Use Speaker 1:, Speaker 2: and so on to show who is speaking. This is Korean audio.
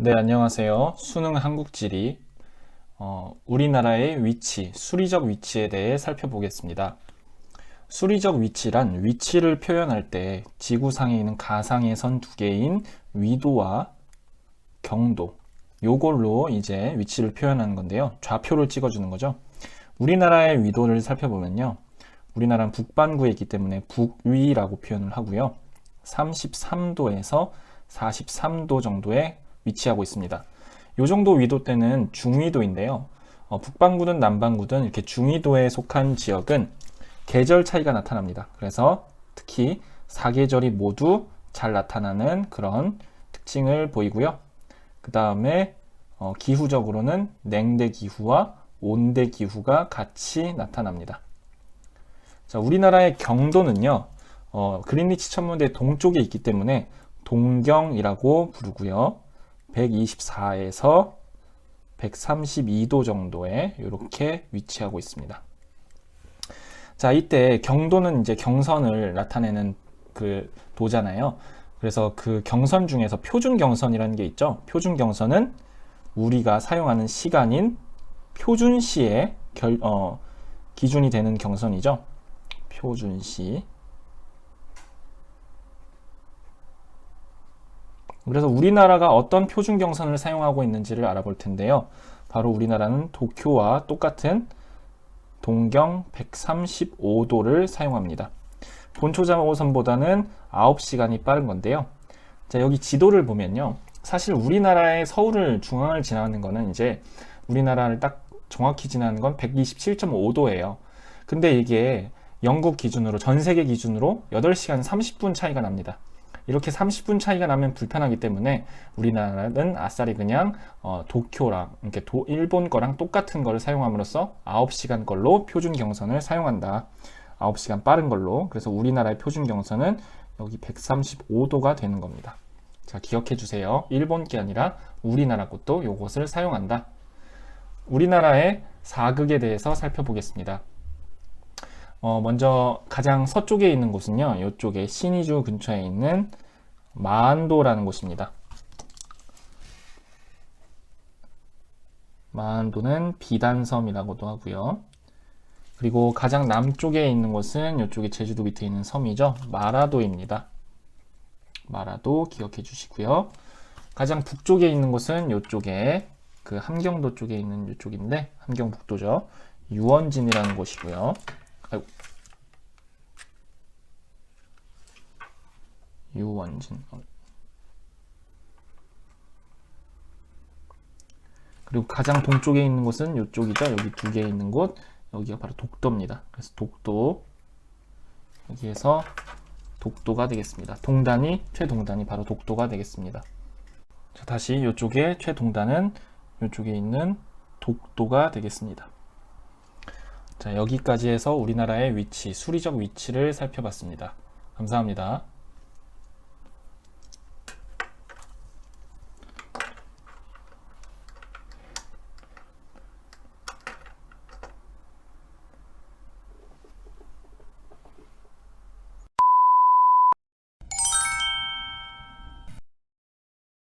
Speaker 1: 네, 안녕하세요. 수능 한국 지리 어, 우리나라의 위치, 수리적 위치에 대해 살펴보겠습니다. 수리적 위치란 위치를 표현할 때 지구상에 있는 가상의 선 두 개인 위도와 경도 요걸로 이제 위치를 표현하는 건데요. 좌표를 찍어주는 거죠. 우리나라의 위도를 살펴보면요. 우리나라는 북반구에 있기 때문에 북위라고 표현을 하고요. 33도에서 43도 정도에 위치하고 있습니다. 이 정도 위도 때는 중위도인데요. 어, 북반구든 남반구든 이렇게 중위도에 속한 지역은 계절 차이가 나타납니다. 그래서 특히 사계절이 모두 잘 나타나는 그런 특징을 보이고요. 그 다음에 어, 기후적으로는 냉대 기후와 온대 기후가 같이 나타납니다. 자, 우리나라의 경도는요, 어, 그린리치 천문대 동쪽에 있기 때문에 동경이라고 부르고요. 124에서 132도 정도에 이렇게 위치하고 있습니다. 자, 이때 경도는 이제 경선을 나타내는 그 도잖아요. 그래서 그 경선 중에서 표준 경선이라는 게 있죠. 표준 경선은 우리가 사용하는 시간인 표준시의 결, 어, 기준이 되는 경선이죠. 표준시. 그래서 우리나라가 어떤 표준 경선을 사용하고 있는지를 알아볼 텐데요. 바로 우리나라는 도쿄와 똑같은 동경 135도를 사용합니다. 본초 자오선보다는 9시간이 빠른 건데요. 자, 여기 지도를 보면요. 사실 우리나라의 서울을 중앙을 지나는 거는 이제 우리나라를 딱 정확히 지나는 건 127.5도예요. 근데 이게 영국 기준으로 전 세계 기준으로 8시간 30분 차이가 납니다. 이렇게 30분 차이가 나면 불편하기 때문에 우리나라는 아싸리 그냥 어, 도쿄랑 이렇게 도, 일본 거랑 똑같은 거를 사용함으로써 9시간 걸로 표준 경선을 사용한다. 9시간 빠른 걸로. 그래서 우리나라의 표준 경선은 여기 135도가 되는 겁니다. 자, 기억해 주세요. 일본 게 아니라 우리나라 것도 요것을 사용한다. 우리나라의 사극에 대해서 살펴보겠습니다. 어, 먼저 가장 서쪽에 있는 곳은요. 이쪽에 신의주 근처에 있는 마안도라는 곳입니다. 마안도는 비단섬이라고도 하고요. 그리고 가장 남쪽에 있는 곳은 이쪽에 제주도 밑에 있는 섬이죠. 마라도입니다. 마라도 기억해 주시고요. 가장 북쪽에 있는 곳은 이쪽에 그 함경도 쪽에 있는 이쪽인데 함경북도죠. 유원진이라는 곳이고요. 아이고. 유원진. 그리고 가장 동쪽에 있는 곳은 이쪽이죠. 여기 두 개 있는 곳. 여기가 바로 독도입니다. 그래서 독도. 여기에서 독도가 되겠습니다. 동단이, 최동단이 바로 독도가 되겠습니다. 자, 다시 이쪽에 최동단은 이쪽에 있는 독도가 되겠습니다. 자, 여기까지 해서 우리나라의 위치, 수리적 위치를 살펴봤습니다. 감사합니다.